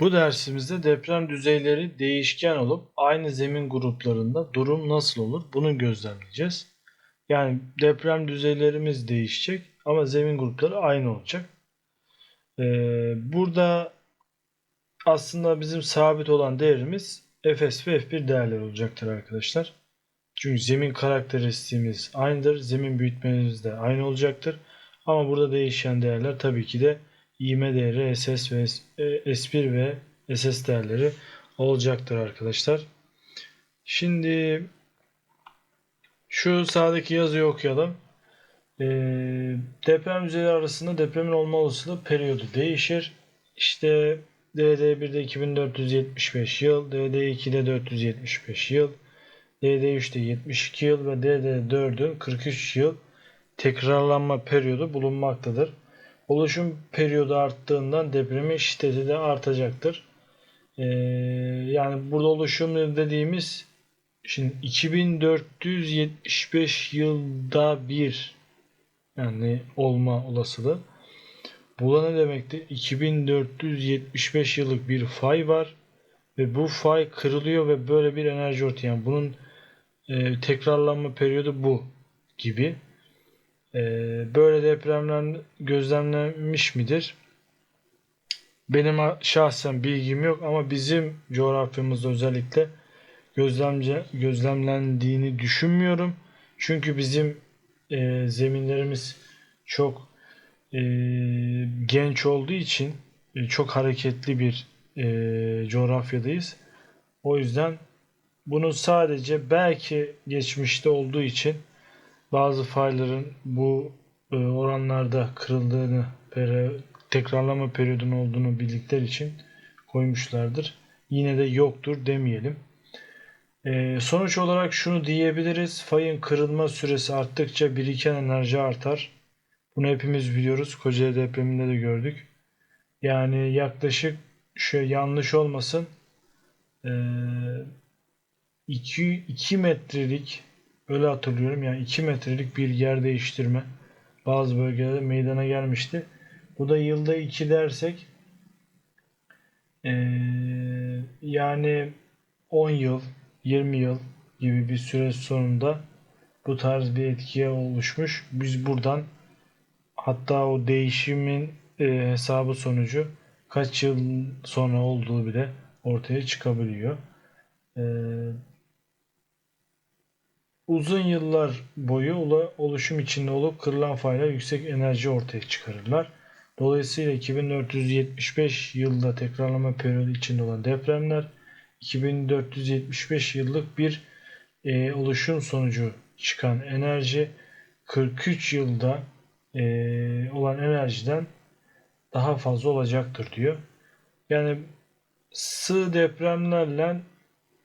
Bu dersimizde deprem düzeyleri değişken olup aynı zemin gruplarında durum nasıl olur bunu gözlemleyeceğiz. Yani deprem düzeylerimiz değişecek ama zemin grupları aynı olacak. Ee, burada aslında bizim sabit olan değerimiz Fs ve F1 değerleri olacaktır arkadaşlar. Çünkü zemin karakteristiğimiz aynıdır. Zemin büyütmemiz de aynı olacaktır. Ama burada değişen değerler tabii ki de değeri SS ve S1 ve SS değerleri olacaktır arkadaşlar. Şimdi şu sağdaki yazıyı okuyalım. Ee, deprem yüzeyleri arasında depremin olma olasılığı periyodu değişir. İşte DD1'de 2475 yıl, DD2'de 475 yıl, DD3'te 72 yıl ve DD4'ün 43 yıl tekrarlanma periyodu bulunmaktadır. Oluşum periyodu arttığından depremin şiddeti de artacaktır. Ee, yani burada oluşum dediğimiz şimdi 2475 yılda bir yani olma olasılığı. Bu da ne demekti? 2475 yıllık bir fay var ve bu fay kırılıyor ve böyle bir enerji ortaya. Yani bunun e, tekrarlanma periyodu bu gibi. E, böyle depremler gözlemlenmiş midir? Benim şahsen bilgim yok ama bizim coğrafyamızda özellikle gözlemce, gözlemlendiğini düşünmüyorum. Çünkü bizim e, zeminlerimiz çok e, genç olduğu için e, çok hareketli bir e, coğrafyadayız. O yüzden bunu sadece belki geçmişte olduğu için bazı fayların bu e, oranlarda kırıldığını, tekrarlama periyodunun olduğunu bildikleri için koymuşlardır. Yine de yoktur demeyelim. E, sonuç olarak şunu diyebiliriz. Fayın kırılma süresi arttıkça biriken enerji artar. Bunu hepimiz biliyoruz. Kocaeli depreminde de gördük. Yani yaklaşık şöyle yanlış olmasın 2, e, 2 metrelik öyle hatırlıyorum yani 2 metrelik bir yer değiştirme bazı bölgelerde meydana gelmişti. Bu da yılda 2 dersek ee, yani 10 yıl 20 yıl gibi bir süre sonunda bu tarz bir etkiye oluşmuş. Biz buradan hatta o değişimin e, hesabı sonucu kaç yıl sonra olduğu bile ortaya çıkabiliyor. Ee, uzun yıllar boyu oluşum içinde olup kırılan faylar yüksek enerji ortaya çıkarırlar. Dolayısıyla 2475 yılda tekrarlama periyodu içinde olan depremler 2475 yıllık bir e, oluşum sonucu çıkan enerji 43 yılda e, olan enerjiden daha fazla olacaktır diyor. Yani sığ depremlerle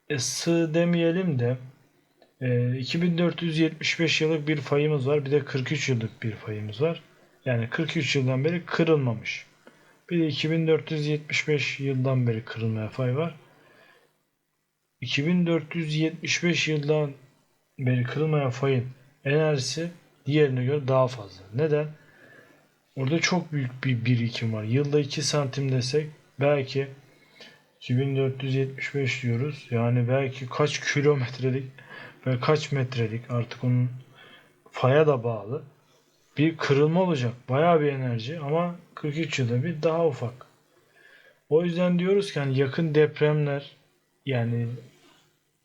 e, sığ demeyelim de e, 2475 yıllık bir fayımız var. Bir de 43 yıllık bir fayımız var. Yani 43 yıldan beri kırılmamış. Bir de 2475 yıldan beri kırılmaya fay var. 2475 yıldan beri kırılmayan fayın enerjisi diğerine göre daha fazla. Neden? Orada çok büyük bir birikim var. Yılda 2 santim desek belki 2475 diyoruz. Yani belki kaç kilometrelik ve kaç metrelik artık onun faya da bağlı. Bir kırılma olacak. Bayağı bir enerji ama 43 yılda bir daha ufak. O yüzden diyoruz ki hani yakın depremler yani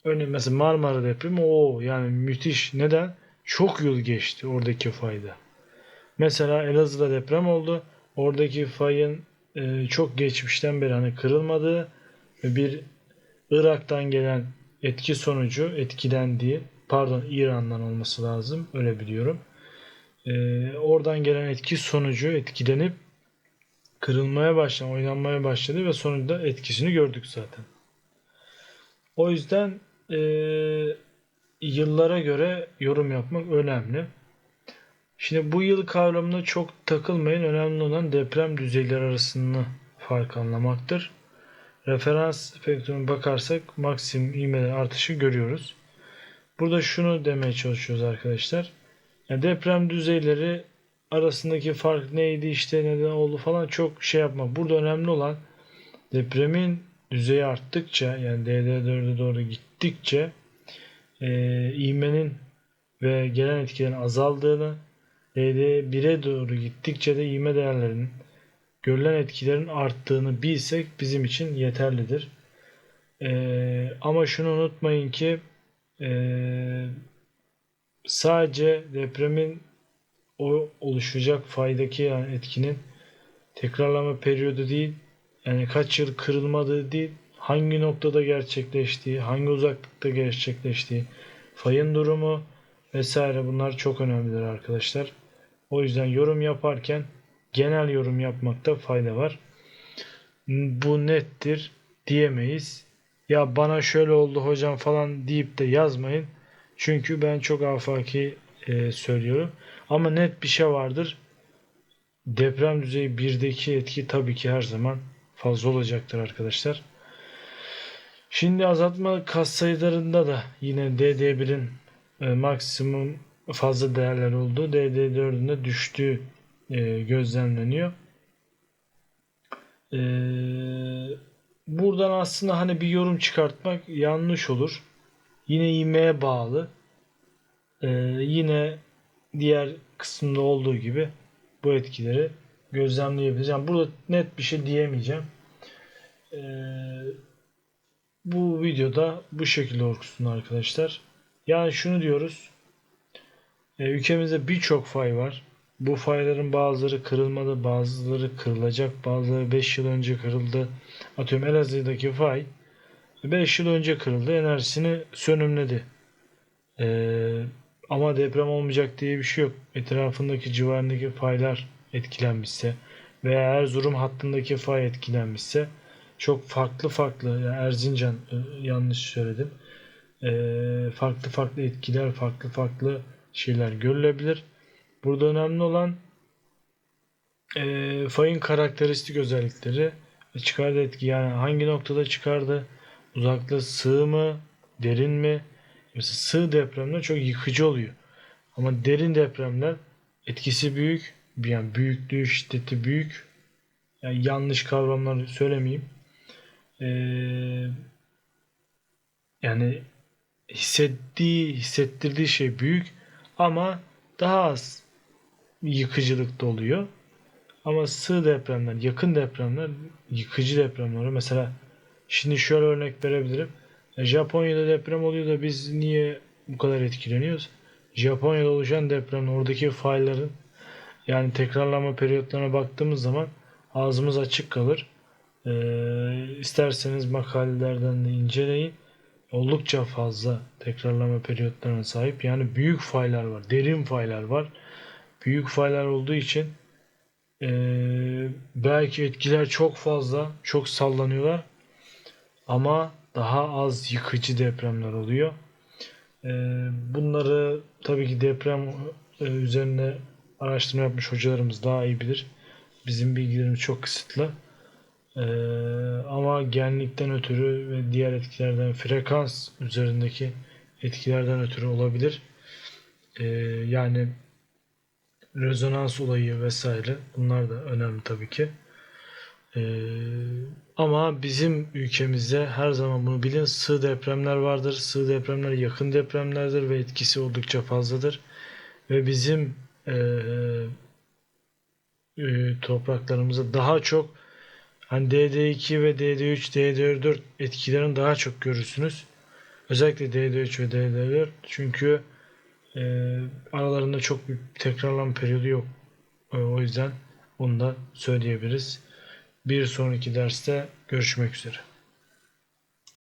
örneğin mesela Marmara depremi o yani müthiş. Neden? Çok yıl geçti oradaki fayda. Mesela Elazığ'da deprem oldu. Oradaki fayın e, çok geçmişten beri hani kırılmadığı bir Irak'tan gelen etki sonucu etkilendiği pardon İran'dan olması lazım öyle biliyorum. E, oradan gelen etki sonucu etkilenip kırılmaya başladı, oynanmaya başladı ve sonunda etkisini gördük zaten. O yüzden e, yıllara göre yorum yapmak önemli. Şimdi bu yıl kavramına çok takılmayın. Önemli olan deprem düzeyleri arasında fark anlamaktır. Referans spektrumuna bakarsak maksimum ivmeler artışı görüyoruz. Burada şunu demeye çalışıyoruz arkadaşlar. Yani deprem düzeyleri arasındaki fark neydi işte neden oldu falan çok şey yapma. Burada önemli olan depremin düzeyi arttıkça yani DD4'e doğru gittikçe e, ivmenin ve gelen etkilerin azaldığını DD1'e doğru gittikçe de ivme değerlerinin görülen etkilerin arttığını bilsek bizim için yeterlidir. E, ama şunu unutmayın ki e, sadece depremin o oluşacak faydaki yani etkinin tekrarlama periyodu değil yani kaç yıl kırılmadığı değil hangi noktada gerçekleştiği hangi uzaklıkta gerçekleştiği fayın durumu vesaire bunlar çok önemlidir arkadaşlar. O yüzden yorum yaparken genel yorum yapmakta fayda var. Bu nettir diyemeyiz. Ya bana şöyle oldu hocam falan deyip de yazmayın. Çünkü ben çok afaki e, söylüyorum. Ama net bir şey vardır. Deprem düzeyi 1'deki etki tabii ki her zaman fazla olacaktır arkadaşlar. Şimdi azaltma katsayılarında da yine DD1'in e, maksimum fazla değerler olduğu DD4'ün de düştüğü e, gözlemleniyor. E, buradan aslında hani bir yorum çıkartmak yanlış olur. Yine ivmeye bağlı. E, yine diğer kısımda olduğu gibi bu etkileri gözlemleyebiliriz. Yani burada net bir şey diyemeyeceğim. Ee, bu videoda bu şekilde okusun arkadaşlar. Yani şunu diyoruz. E, ülkemizde birçok fay var. Bu fayların bazıları kırılmadı, bazıları kırılacak, bazıları 5 yıl önce kırıldı. Atıyorum Elazığ'daki fay 5 yıl önce kırıldı, enerjisini sönümledi. Ee, ama deprem olmayacak diye bir şey yok. Etrafındaki civarındaki faylar etkilenmişse veya Erzurum hattındaki fay etkilenmişse çok farklı farklı yani Erzincan e, yanlış söyledim. E, farklı farklı etkiler, farklı farklı şeyler görülebilir. Burada önemli olan e, fayın karakteristik özellikleri ve çıkardığı etki yani hangi noktada çıkardı, uzaklığı sığ mı, derin mi? Mesela sığ depremler çok yıkıcı oluyor. Ama derin depremler etkisi büyük, yani büyüklüğü, şiddeti büyük. Yani yanlış kavramlar söylemeyeyim. Ee, yani hissettiği, hissettirdiği şey büyük ama daha az yıkıcılıkta oluyor. Ama sığ depremler, yakın depremler, yıkıcı depremler. Mesela şimdi şöyle örnek verebilirim. Japonya'da deprem oluyor da biz niye bu kadar etkileniyoruz? Japonya'da oluşan deprem oradaki fayların yani tekrarlama periyotlarına baktığımız zaman ağzımız açık kalır. Ee, isterseniz makalelerden de inceleyin. Oldukça fazla tekrarlama periyotlarına sahip. Yani büyük faylar var. Derin faylar var. Büyük faylar olduğu için e, belki etkiler çok fazla. Çok sallanıyorlar. Ama daha az yıkıcı depremler oluyor. E, bunları tabii ki deprem e, üzerine araştırma yapmış hocalarımız daha iyi bilir. Bizim bilgilerimiz çok kısıtlı. Ee, ama genlikten ötürü ve diğer etkilerden frekans üzerindeki etkilerden ötürü olabilir. Ee, yani rezonans olayı vesaire bunlar da önemli tabii ki. Ee, ama bizim ülkemizde her zaman bunu bilin sığ depremler vardır. Sığ depremler yakın depremlerdir ve etkisi oldukça fazladır. Ve bizim e, e, topraklarımızda daha çok hani DD2 ve DD3, DD4 etkilerini daha çok görürsünüz. Özellikle DD3 ve DD4 çünkü e, aralarında çok bir tekrarlama periyodu yok. E, o yüzden onu da söyleyebiliriz. Bir sonraki derste görüşmek üzere.